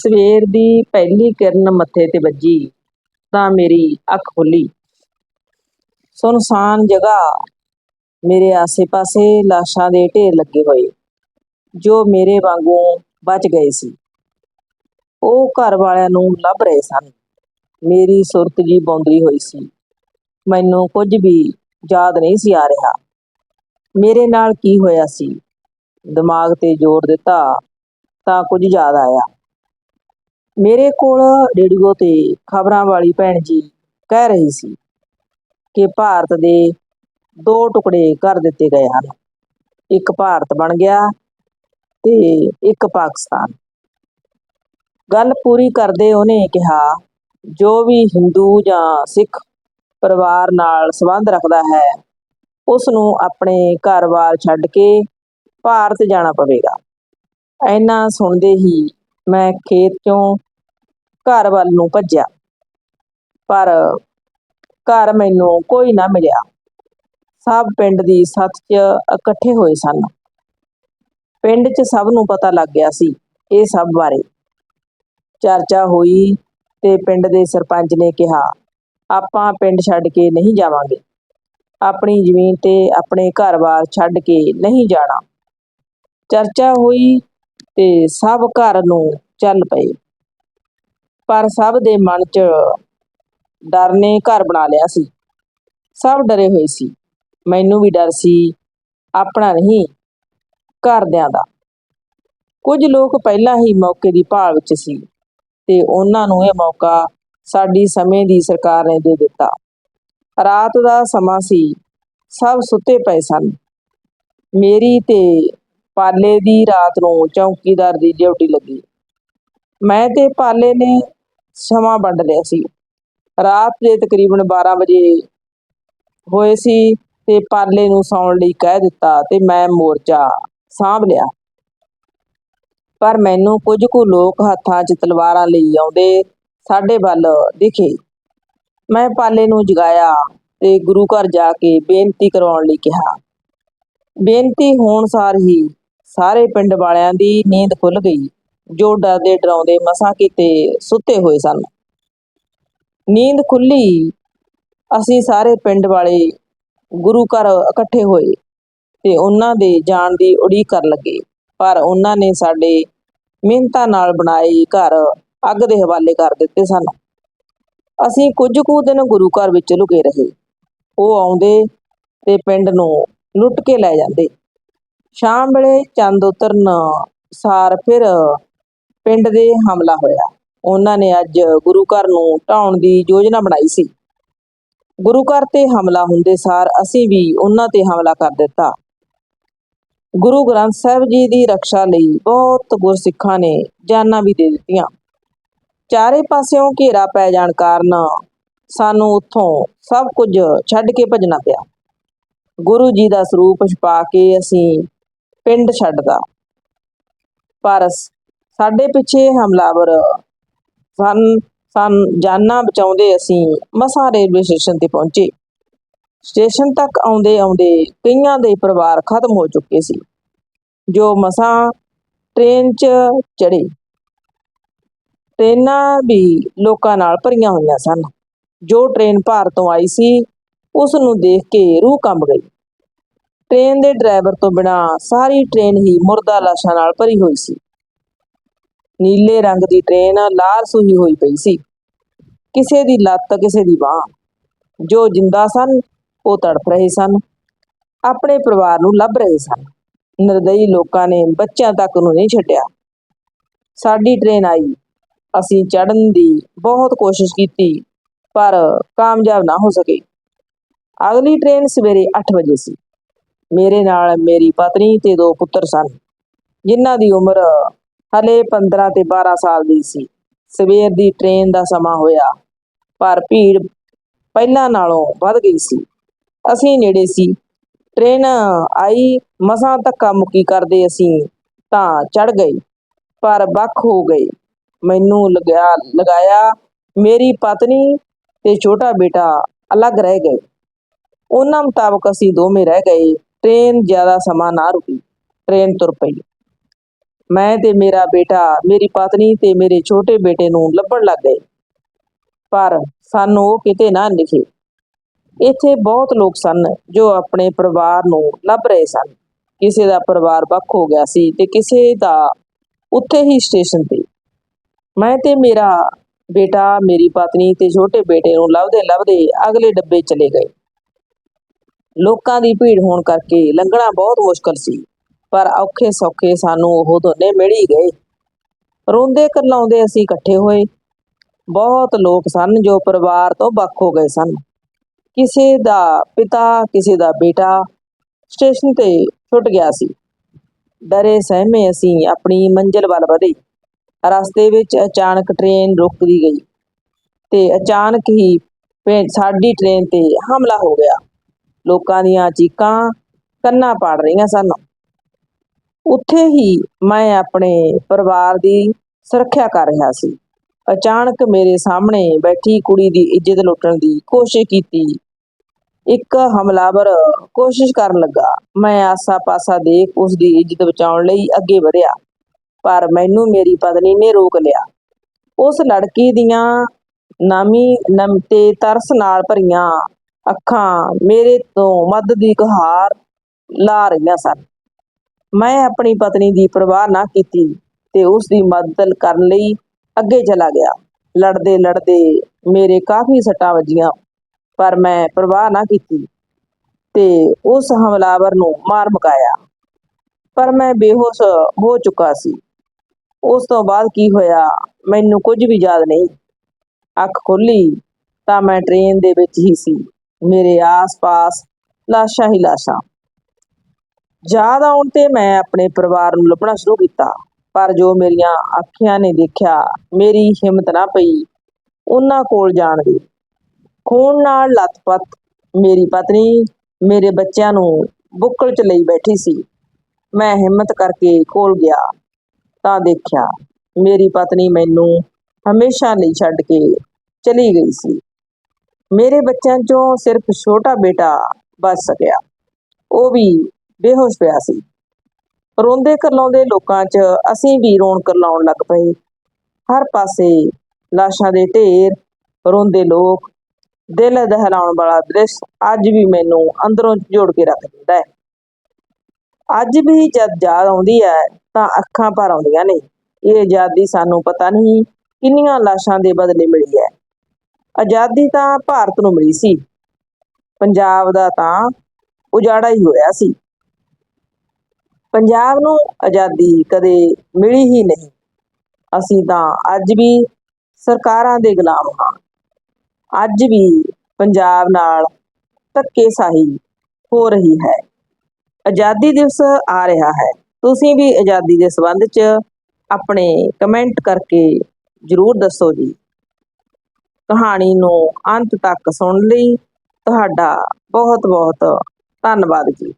ਸਵੇਰ ਦੀ ਪਹਿਲੀ ਕਿਰਨ ਮੱਥੇ ਤੇ ਵੱਜੀ, ਤਾਂ ਮੇਰੀ ਅੱਖ ਖੁੱਲੀ। ਸੁਨਸਾਨ ਜਗ੍ਹਾ, ਮੇਰੇ ਆਸੇ-ਪਾਸੇ ਲਾਸ਼ਾਂ ਦੇ ਢੇਰ ਲੱਗੇ ਹੋਏ, ਜੋ ਮੇਰੇ ਵਾਂਗੂ ਬਚ ਗਏ ਸੀ। ਉਹ ਘਰ ਵਾਲਿਆਂ ਨੂੰ ਲੱਭ ਰਹੇ ਸਨ। ਮੇਰੀ ਸੁਰਤ ਜੀ ਬੌਂਦਲੀ ਹੋਈ ਸੀ। ਮੈਨੂੰ ਕੁਝ ਵੀ ਯਾਦ ਨਹੀਂ ਸੀ ਆ ਰਿਹਾ। ਮੇਰੇ ਨਾਲ ਕੀ ਹੋਇਆ ਸੀ? ਦਿਮਾਗ ਤੇ ਜ਼ੋਰ ਦਿੱਤਾ ਤਾਂ ਕੁਝ ਯਾਦ ਆਇਆ। ਮੇਰੇ ਕੋਲ ਰੇਡੀਓ ਤੇ ਖਬਰਾਂ ਵਾਲੀ ਭੈਣ ਜੀ ਕਹਿ ਰਹੀ ਸੀ ਕਿ ਭਾਰਤ ਦੇ ਦੋ ਟੁਕੜੇ ਕਰ ਦਿੱਤੇ ਗਏ ਹਨ। ਇੱਕ ਭਾਰਤ ਬਣ ਗਿਆ ਤੇ ਇੱਕ ਪਾਕਿਸਤਾਨ। ਗੱਲ ਪੂਰੀ ਕਰਦੇ ਉਹਨੇ ਕਿਹਾ, ਜੋ ਵੀ ਹਿੰਦੂ ਜਾਂ ਸਿੱਖ ਪਰਿਵਾਰ ਨਾਲ ਸੰਬੰਧ ਰੱਖਦਾ ਹੈ ਉਸ ਨੂੰ ਆਪਣੇ ਘਰ-ਬਾਰ ਛੱਡ ਕੇ ਭਾਰਤ ਜਾਣਾ ਪਵੇਗਾ। ਐਨਾ ਸੁਣਦੇ ਹੀ ਮੈਂ ਖੇਤ ਚੋਂ ਘਰ ਵੱਲ ਨੂੰ ਭੱਜਿਆ। ਪਰ ਘਰ ਮੈਨੂੰ ਕੋਈ ਨਾ ਮਿਲਿਆ। ਸਭ ਪਿੰਡ ਦੀ ਸੱਥ 'ਚ ਇਕੱਠੇ ਹੋਏ ਸਨ। ਪਿੰਡ 'ਚ ਸਭ ਨੂੰ ਪਤਾ ਲੱਗ ਗਿਆ ਸੀ ਇਹ ਸਭ ਬਾਰੇ। ਚਰਚਾ ਹੋਈ ਤੇ ਪਿੰਡ ਦੇ ਸਰਪੰਚ ਨੇ ਕਿਹਾ, ਆਪਾਂ ਪਿੰਡ ਛੱਡ ਕੇ ਨਹੀਂ ਜਾਵਾਂਗੇ। ਆਪਣੀ ਜ਼ਮੀਨ ਤੇ ਆਪਣੇ ਘਰ-ਬਾਰ ਛੱਡ ਕੇ ਨਹੀਂ ਜਾਣਾ। ਚਰਚਾ ਹੋਈ ਤੇ ਸਭ ਘਰ ਨੂੰ ਚੱਲ ਪਏ। ਪਰ ਸਭ ਦੇ ਮਨ 'ਚ ਡਰ ਨੇ ਘਰ ਬਣਾ ਲਿਆ ਸੀ। ਸਭ ਡਰੇ ਹੋਏ ਸੀ। ਮੈਨੂੰ ਵੀ ਡਰ ਸੀ। ਆਪਣਾ ਨਹੀਂ, ਘਰਦਿਆਂ ਦਾ। ਕੁਝ ਲੋਕ ਪਹਿਲਾਂ ਹੀ ਮੌਕੇ ਦੀ ਭਾਲ ਵਿੱਚ ਸੀ ਤੇ ਉਹਨਾਂ ਨੂੰ ਇਹ ਮੌਕਾ ਸਾਡੀ ਸਮੇਂ ਦੀ ਸਰਕਾਰ ਨੇ ਦੇ ਦਿੱਤਾ। ਰਾਤ ਦਾ ਸਮਾਂ ਸੀ। ਸਭ ਸੁੱਤੇ ਪਏ ਸਨ। ਮੇਰੀ ਤੇ ਪਾਲੇ ਦੀ ਰਾਤ ਨੂੰ ਚੌਕੀਦਾਰ ਦੀ ਡਿਊਟੀ ਲੱਗੀ। ਮੈਂ ਤੇ ਪਾਲੇ ਨੇ ਸਮਾਂ ਵੰਡ ਲਿਆ ਸੀ। ਰਾਤ ਦੇ ਤਕਰੀਬਨ 12 ਵਜੇ ਹੋਏ ਸੀ ਤੇ ਪਾਲੇ ਨੂੰ ਸੌਣ ਲਈ ਕਹਿ ਦਿੱਤਾ ਤੇ ਮੈਂ ਮੋਰਚਾ ਸਾਂਭ ਲਿਆ। ਪਰ ਮੈਨੂੰ ਕੁਝ ਕੁ ਲੋਕ ਹੱਥਾਂ 'ਚ ਤਲਵਾਰਾਂ ਲਈ ਆਉਂਦੇ ਸਾਡੇ ਵੱਲ ਦਿਖੇ। ਮੈਂ ਪਾਲੇ ਨੂੰ ਜਗਾਇਆ ਤੇ ਗੁਰੂ ਘਰ ਜਾ ਕੇ ਬੇਨਤੀ ਕਰਵਾਉਣ ਲਈ ਕਿਹਾ। ਬੇਨਤੀ ਹੋਣ ਸਾਰ ਹੀ ਸਾਰੇ ਪਿੰਡ ਵਾਲਿਆਂ ਦੀ ਨੀਂਦ ਖੁੱਲ ਗਈ। ਜੋ ਡਰਦੇ ਡਰਾਉਂਦੇ ਮਸਾਂ ਕਿਤੇ ਸੁੱਤੇ ਹੋਏ ਸਨ। ਨੀਂਦ ਖੁੱਲੀ। ਅਸੀਂ ਸਾਰੇ ਪਿੰਡ ਵਾਲੇ ਗੁਰੂ ਘਰ ਇਕੱਠੇ ਹੋਏ ਤੇ ਉਹਨਾਂ ਦੇ ਜਾਣ ਦੀ ਉਡੀਕ ਕਰਨ ਲੱਗੇ। ਪਰ ਉਹਨਾਂ ਨੇ ਸਾਡੇ ਮਿਹਨਤਾਂ ਨਾਲ ਬਣਾਏ ਘਰ ਅੱਗ ਦੇ ਹਵਾਲੇ ਕਰ ਦਿੱਤੇ ਸਨ। ਅਸੀਂ ਕੁਝ ਕੁ ਦਿਨ ਗੁਰੂ ਘਰ ਵਿੱਚ ਲੁਕੇ ਰਹੇ। ਉਹ ਆਉਂਦੇ ਤੇ ਪਿੰਡ ਨੂੰ ਲੁੱਟ ਕੇ ਲੈ ਜਾਂਦੇ। ਸ਼ਾਮ ਵੇਲੇ ਚੰਦ ਉਤਰਨ ਸਾਰ ਫਿਰ ਪਿੰਡ ਦੇ ਹਮਲਾ ਹੋਇਆ। ਉਹਨਾਂ ਨੇ ਅੱਜ ਗੁਰੂ ਘਰ ਨੂੰ ਢਾਉਣ ਦੀ ਯੋਜਨਾ ਬਣਾਈ ਸੀ। ਗੁਰੂ ਘਰ ਤੇ ਹਮਲਾ ਹੁੰਦੇ ਸਾਰ ਅਸੀਂ ਵੀ ਉਹਨਾਂ ਤੇ ਹਮਲਾ ਕਰ ਦਿੱਤਾ। ਗੁਰੂ ਗ੍ਰੰਥ ਸਾਹਿਬ ਜੀ ਦੀ ਰੱਖਿਆ ਲਈ ਬਹੁਤ ਗੁਰਸਿੱਖਾਂ ਨੇ ਜਾਨਾਂ ਵੀ ਦੇ ਦਿੱਤੀਆਂ। ਚਾਰੇ ਪਾਸਿਓਂ ਘੇਰਾ ਪੈ ਜਾਣ ਕਾਰਨ ਸਾਨੂੰ ਉੱਥੋਂ ਸਭ ਕੁਝ ਛੱਡ ਕੇ ਭੱਜਣਾ ਪਿਆ। ਗੁਰੂ ਜੀ ਦਾ ਸਰੂਪ ਛਪਾ ਕੇ ਅਸੀਂ ਪਿੰਡ ਛੱਡਦਾ ਪਰ ਸਾਡੇ ਪਿੱਛੇ ਹਮਲਾਵਰ ਸਨ ਸਨ, ਜਾਨਾਂ ਬਚਾਉਂਦੇ ਅਸੀਂ ਮਸਾਂ ਰੇਲਵੇ ਸਟੇਸ਼ਨ ਤੇ ਪਹੁੰਚੇ। ਸਟੇਸ਼ਨ ਤੱਕ ਆਉਂਦੇ ਆਉਂਦੇ ਕਈਆਂ ਦੇ ਪਰਿਵਾਰ ਖਤਮ ਹੋ ਚੁੱਕੇ ਸੀ, ਜੋ ਮਸਾਂ ਟ੍ਰੇਨ 'ਚ ਚੜੇ ਟ੍ਰੇਨਾਂ ਵੀ ਲੋਕਾਂ ਨਾਲ ਭਰੀਆਂ ਹੋਈਆਂ ਸਨ। ਜੋ ਟ੍ਰੇਨ ਭਾਰਤੋਂ ਆਈ ਸੀ, ਉਸ ਨੂੰ ਦੇਖ ਕੇ ਰੂਹ ਕੰਬ ਗਈ। ਟ੍ਰੇਨ ਦੇ ਡਰਾਈਵਰ ਤੋਂ ਬਿਨਾ ਸਾਰੀ ਟ੍ਰੇਨ ਹੀ ਮੁਰਦਾ ਲਾਸ਼ਾਂ ਨਾਲ ਭਰੀ ਹੋਈ ਸੀ। ਨੀਲੇ ਰੰਗ ਦੀ ਟ੍ਰੇਨ ਲਾਲ ਸੂਹੀ ਹੋਈ ਪਈ ਸੀ। ਕਿਸੇ ਦੀ ਲੱਤ, ਕਿਸੇ ਦੀ ਬਾਹ। ਜੋ ਜਿੰਦਾ ਸਨ, ਉਹ ਤੜਫ ਰਹੇ ਸਨ। ਆਪਣੇ ਪਰਿਵਾਰ ਨੂੰ ਲੱਭ ਰਹੇ ਸਨ। ਨਿਰਦਈ ਲੋਕਾਂ ਨੇ ਬੱਚਿਆਂ ਤੱਕ ਨੂੰ ਨਹੀਂ ਛੱਡਿਆ। ਸਾਡੀ ਟ੍ਰੇਨ ਆਈ। ਅਸੀਂ ਚੜ੍ਹਨ ਦੀ ਬਹੁਤ ਕੋਸ਼ਿਸ਼ ਕੀਤੀ, ਪਰ ਕਾਮਯਾਬ ਨਾ ਹੋ ਸਕੇ। ਅਗਲੀ ਟ੍ਰੇਨ ਸਵੇਰੇ 8 ਵਜੇ ਸੀ। ਮੇਰੇ ਨਾਲ ਮੇਰੀ ਪਤਨੀ ਤੇ ਦੋ ਪੁੱਤਰ ਸਨ, ਜਿਨ੍ਹਾਂ ਦੀ ਉਮਰ ਹਲੇ 15 ਤੇ 12 ਸਾਲ ਦੀ ਸੀ। ਸਵੇਰ ਦੀ ਟ੍ਰੇਨ ਦਾ ਸਮਾਂ ਹੋਇਆ, ਪਰ ਭੀੜ ਪਹਿਲਾਂ ਨਾਲੋਂ ਵੱਧ ਗਈ ਸੀ। ਅਸੀਂ ਨੇੜੇ ਸੀ। ਟ੍ਰੇਨ ਆਈ, ਮਸਾਂ ਧੱਕਾ ਮੁੱਕੀ ਕਰਦੇ ਅਸੀਂ ਤਾਂ ਚੜ ਗਏ, ਪਰ ਵੱਖ ਹੋ ਗਏ। ਮੈਨੂੰ ਲਗਿਆ, ਲਗਾਇਆ, ਮੇਰੀ ਪਤਨੀ ਤੇ ਛੋਟਾ ਬੇਟਾ ਅਲੱਗ ਰਹਿ ਗਏ। ਉਹਨਾਂ ਮੁਤਾਬਕ ਅਸੀਂ ਦੋਵੇਂ ਰਹਿ ਗਏ। ਟ੍ਰੇਨ ਜ਼ਿਆਦਾ ਸਮਾਂ ਨਾ ਰੁਕੀ। ਟ੍ਰੇਨ ਤੁਰ ਪਈ। ਮੈਂ ਤੇ ਮੇਰਾ ਬੇਟਾ, ਮੇਰੀ ਪਤਨੀ ਤੇ ਮੇਰੇ ਛੋਟੇ ਬੇਟੇ ਨੂੰ ਲੱਭਣ ਲੱਗ ਗਏ। ਪਰ ਸਾਨੂੰ ਉਹ ਕਿਤੇ ਨਾ ਲਿਖੇ। ਇੱਥੇ ਬਹੁਤ ਲੋਕ ਸਨ ਜੋ ਆਪਣੇ ਪਰਿਵਾਰ ਨੂੰ ਲੱਭ ਰਹੇ ਸਨ। ਕਿਸੇ ਦਾ ਪਰਿਵਾਰ ਵੱਖ ਹੋ ਗਿਆ ਸੀ ਤੇ ਕਿਸੇ ਦਾ ਉੱਥੇ ਹੀ ਸਟੇਸ਼ਨ ਤੇ। ਮੈਂ ਤੇ ਮੇਰਾ ਬੇਟਾ, ਮੇਰੀ ਪਤਨੀ ਤੇ ਛੋਟੇ ਬੇਟੇ ਨੂੰ ਲੱਭਦੇ ਲੱਭਦੇ ਅਗਲੇ ਡੱਬੇ ਚਲੇ ਗਏ। ਲੋਕਾਂ ਦੀ ਭੀੜ ਹੋਣ ਕਰਕੇ ਲੰਘਣਾ ਬਹੁਤ ਮੁਸ਼ਕਲ ਸੀ। ਪਰ ਔਖੇ ਸੌਖੇ ਸਾਨੂੰ ਉਹ ਦੋਨੇ ਮਿਲ ਹੀ ਗਏ। ਰੋਂਦੇ ਕਰਲਾਉਂਦੇ ਅਸੀਂ ਇਕੱਠੇ ਹੋਏ। ਬਹੁਤ ਲੋਕ ਸਨ ਜੋ ਪਰਿਵਾਰ ਤੋਂ ਵੱਖ ਹੋ ਗਏ ਸਨ। ਕਿਸੇ ਦਾ ਪਿਤਾ, ਕਿਸੇ ਦਾ ਬੇਟਾ ਸਟੇਸ਼ਨ ਤੇ ਛੁੱਟ ਗਿਆ ਸੀ। ਡਰੇ ਸਹਿਮੇ ਅਸੀਂ ਆਪਣੀ ਮੰਜ਼ਿਲ ਵੱਲ ਵਧੇ। ਰਸਤੇ ਵਿੱਚ ਅਚਾਨਕ ਟ੍ਰੇਨ ਰੁਕਦੀ ਗਈ ਤੇ ਅਚਾਨਕ ਹੀ ਪੇ- ਸਾਡੀ ਟ੍ਰੇਨ ਤੇ ਹਮਲਾ ਹੋ ਗਿਆ। ਲੋਕਾਂ ਦੀਆਂ ਚੀਕਾਂ ਕੰਨਾਂ ਪਾੜ ਰਹੀਆਂ ਸਨ। ਉੱਥੇ ਹੀ ਮੈਂ ਆਪਣੇ ਪਰਿਵਾਰ ਦੀ ਸੁਰੱਖਿਆ ਕਰ ਰਿਹਾ ਸੀ। ਅਚਾਨਕ ਮੇਰੇ ਸਾਹਮਣੇ ਬੈਠੀ ਕੁੜੀ ਦੀ ਇੱਜ਼ਤ ਲੁੱਟਣ ਦੀ ਕੋਸ਼ਿਸ਼ ਕੀਤੀ। ਇੱਕ ਹਮਲਾਵਰ ਕੋਸ਼ਿਸ਼ ਕਰਨ ਲੱਗਾ। ਮੈਂ ਆਸਾ-ਪਾਸਾ ਦੇਖ ਉਸ ਦੀ ਇੱਜ਼ਤ ਬਚਾਉਣ ਲਈ ਅੱਗੇ ਵਧਿਆ, ਪਰ ਮੈਨੂੰ ਮੇਰੀ ਪਤਨੀ ਨੇ ਰੋਕ ਲਿਆ। ਉਸ ਲੜਕੀ ਦੀਆਂ ਨਾਮੀ ਨਮ, ਤੇ ਤਰਸ ਨਾਲ ਭਰੀਆਂ ਅੱਖਾਂ ਮੇਰੇ ਤੋਂ ਮਦਦ ਦੀ ਗੁਹਾਰ ਲਾ ਰਹੀਆਂ ਸਨ। ਮੈਂ ਆਪਣੀ ਪਤਨੀ ਦੀ ਪਰਵਾਹ ਨਾ ਕੀਤੀ ਤੇ ਉਸ ਦੀ ਮਦਦ ਕਰਨ ਲਈ ਅੱਗੇ ਚਲਾ ਗਿਆ। ਲੜਦੇ ਲੜਦੇ ਮੇਰੇ ਕਾਫੀ ਸੱਟਾਂ ਵੱਜੀਆਂ, ਪਰ ਮੈਂ ਪਰਵਾਹ ਨਾ ਕੀਤੀ ਤੇ ਉਸ ਹਮਲਾਵਰ ਨੂੰ ਮਾਰ ਮੁਕਾਇਆ। ਪਰ ਮੈਂ ਬੇਹੋਸ਼ ਹੋ ਚੁੱਕਾ ਸੀ। ਉਸ ਤੋਂ ਬਾਅਦ ਕੀ ਹੋਇਆ ਮੈਨੂੰ ਕੁਝ ਵੀ ਯਾਦ ਨਹੀਂ। ਅੱਖ ਖੁੱਲੀ ਤਾਂ ਮੈਂ ਟ੍ਰੇਨ ਦੇ ਵਿੱਚ ਹੀ ਸੀ। ਮੇਰੇ ਆਸ-ਪਾਸ ਲਾਸ਼ਾਂ ਹੀ ਲਾਸ਼ਾਂ। ਯਾਦ ਆਉਣ ਤੇ ਮੈਂ ਆਪਣੇ ਪਰਿਵਾਰ ਨੂੰ ਲੱਭਣਾ ਸ਼ੁਰੂ ਕੀਤਾ, ਪਰ ਜੋ ਮੇਰੀਆਂ ਅੱਖੀਆਂ ਨੇ ਦੇਖਿਆ, ਮੇਰੀ ਹਿੰਮਤ ਨਾ ਪਈ ਉਹਨਾਂ ਕੋਲ ਜਾਣ ਦੀ। ਖੂਨ ਨਾਲ ਲੱਥਪੱਥ ਮੇਰੀ ਪਤਨੀ ਮੇਰੇ ਬੱਚਿਆਂ ਨੂੰ ਬੁੱਕਲ 'ਚ ਲਈ ਬੈਠੀ ਸੀ। ਮੈਂ ਹਿੰਮਤ ਕਰਕੇ ਕੋਲ ਗਿਆ, ਤਾਂ ਦੇਖਿਆ ਮੇਰੀ ਪਤਨੀ ਮੈਨੂੰ ਹਮੇਸ਼ਾ ਲਈ ਛੱਡ ਕੇ ਚਲੀ ਗਈ ਸੀ। ਮੇਰੇ ਬੱਚਿਆਂ 'ਚੋਂ ਸਿਰਫ ਛੋਟਾ ਬੇਟਾ ਬਚ ਸਕਿਆ। ਉਹ ਵੀ ਬੇਹੋਸ਼ ਪਿਆ ਸੀ। ਰੋਂਦੇ ਕਰਲਾਉਂਦੇ ਲੋਕਾਂ 'ਚ ਅਸੀਂ ਵੀ ਰੋਣ ਕਰਲਾਉਣ ਲੱਗ ਪਏ। ਹਰ ਪਾਸੇ ਲਾਸ਼ਾਂ ਦੇ ਢੇਰ, ਰੋਂਦੇ ਲੋਕ, ਦਿਲ ਦਹਿਲਾਉਣ ਵਾਲਾ ਦ੍ਰਿਸ਼ ਅੱਜ ਵੀ ਮੈਨੂੰ ਅੰਦਰੋਂ ਜੋੜ ਕੇ ਰੱਖ ਦਿੰਦਾ ਹੈ। ਅੱਜ ਵੀ ਜਦ ਯਾਦ ਆਉਂਦੀ ਹੈ ਤਾਂ ਅੱਖਾਂ ਭਰ ਆਉਂਦੀਆਂ ਨੇ। ਇਹ ਆਜ਼ਾਦੀ ਸਾਨੂੰ ਪਤਾ ਨਹੀਂ ਕਿੰਨੀਆਂ ਲਾਸ਼ਾਂ ਦੇ ਬਦਲੇ ਮਿਲੀ ਹੈ। ਆਜ਼ਾਦੀ ਤਾਂ ਭਾਰਤ ਨੂੰ ਮਿਲੀ ਸੀ। ਪੰਜਾਬ ਦਾ ਤਾਂ ਉਜਾੜਾ ਹੀ ਹੋਇਆ ਸੀ। ਪੰਜਾਬ ਨੂੰ ਆਜ਼ਾਦੀ ਕਦੇ ਮਿਲੀ ਹੀ ਨਹੀਂ। ਅਸੀਂ ਤਾਂ ਅੱਜ ਵੀ ਸਰਕਾਰਾਂ ਦੇ ਗੁਲਾਮ ਹਾਂ। ਅੱਜ ਵੀ ਪੰਜਾਬ ਨਾਲ ਧੱਕੇਸ਼ਾਹੀ ਹੋ ਰਹੀ ਹੈ। ਆਜ਼ਾਦੀ ਦਿਵਸ ਆ ਰਿਹਾ ਹੈ। ਤੁਸੀਂ ਵੀ ਆਜ਼ਾਦੀ ਦੇ ਸੰਬੰਧ 'ਚ ਆਪਣੇ ਕਮੈਂਟ ਕਰਕੇ ਜਰੂਰ ਦੱਸੋ ਜੀ। ਕਹਾਣੀ ਨੂੰ ਅੰਤ ਤੱਕ ਸੁਣਨ ਲਈ ਤੁਹਾਡਾ ਬਹੁਤ ਬਹੁਤ ਧੰਨਵਾਦ ਜੀ।